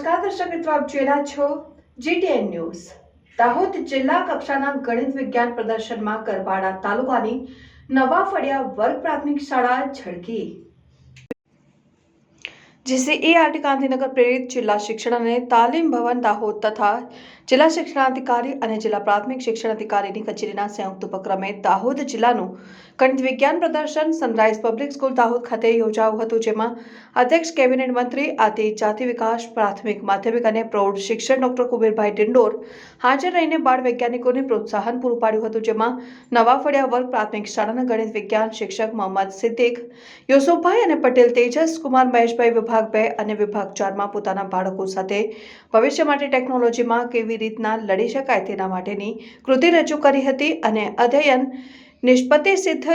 દર્શક મિત્રો, આપ જોઈ છો જીટીએન ન્યૂઝ દાહોદ જિલ્લા કક્ષાના ગણિત વિજ્ઞાન પ્રદર્શનમાં કરવાડા તાલુકાની નવા ફળિયા વર્ગ પ્રાથમિક શાળા ઝળકી. જીસીઈઆરટી ગાંધીનગર પ્રેરિત જિલ્લા શિક્ષણ અને તાલીમ ભવન દાહોદ તથા જિલ્લા શિક્ષણાધિકારી અને જિલ્લા પ્રાથમિક શિક્ષણ અધિકારીની કચેરીના સંયુક્ત ઉપક્રમે દાહોદ જિલ્લાનું ગણિત વિજ્ઞાન પ્રદર્શન સનરાઈઝ પબ્લિક સ્કૂલ દાહોદ ખાતે યોજાયું હતું જેમાં અધ્યક્ષ કેબિનેટ મંત્રી આદિ જાતિ વિકાસ પ્રાથમિક માધ્યમિક અને પ્રૌઢ શિક્ષણ ડોક્ટર કુબેરભાઈ ડિંડોર હાજર રહીને બાળ વૈજ્ઞાનિકોને પ્રોત્સાહન પૂરું પાડ્યું હતું જેમાં નવા ફળિયા વર્ગ પ્રાથમિક શાળાના ગણિત વિજ્ઞાન શિક્ષક મોહમ્મદ સિદ્દીક યુસુફભાઈ અને પટેલ તેજસ કુમાર મહેશભાઈ વિભાગ બે અને વિભાગ ચારમાં પોતાના બાળકો સાથે ભવિષ્ય માટે ટેકનોલોજીમાં કેવી રીતના લડી શકાય તેના માટેની કૃતિ રજૂ કરી હતી અને અધ્યયન નિષ્પત્તિ સિદ્ધ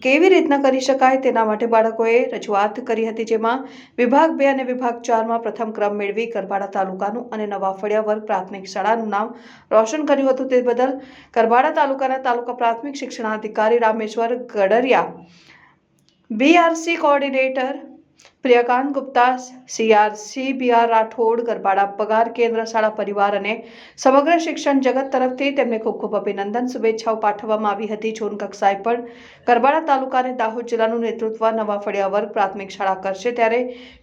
કેવી રીતના કરી શકાય તેના માટે બાળકોએ રજૂઆત કરી હતી જેમાં વિભાગ બે અને વિભાગ ચારમાં પ્રથમ ક્રમ મેળવી કરબાડા તાલુકાનું અને નવા વર્ગ પ્રાથમિક શાળાનું નામ રોશન કર્યું હતું. તે બદલ કરબાડા તાલુકાના તાલુકા પ્રાથમિક શિક્ષણાધિકારી Rameshwar Gadariya BRC coordinator Priyakant Gupta CRC BR Rathod, Garbada પગાર કેન્દ્ર, શાળા પરિવાર અને સમગ્ર શિક્ષણ જગત તરફથી તેમને ખૂબ ખૂબ અભિનંદન, શુભેચ્છાઓ પાઠવવામાં આવી હતી ઝોન કક્ષાએ પણ. ગરબાડા તાલુકા અને દાહોદ જિલ્લાનું નેતૃત્વ નવા ફળિયા વર્ગ પ્રાથમિક શાળા કરશે ત્યારે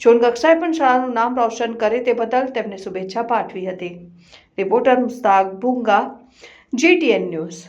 ઝોન કક્ષાએ પણ શાળાનું નામ રોશન કરે તે બદલ તેમને શુભેચ્છા પાઠવી હતી. Reporter Mustak Bhunga, GTN news.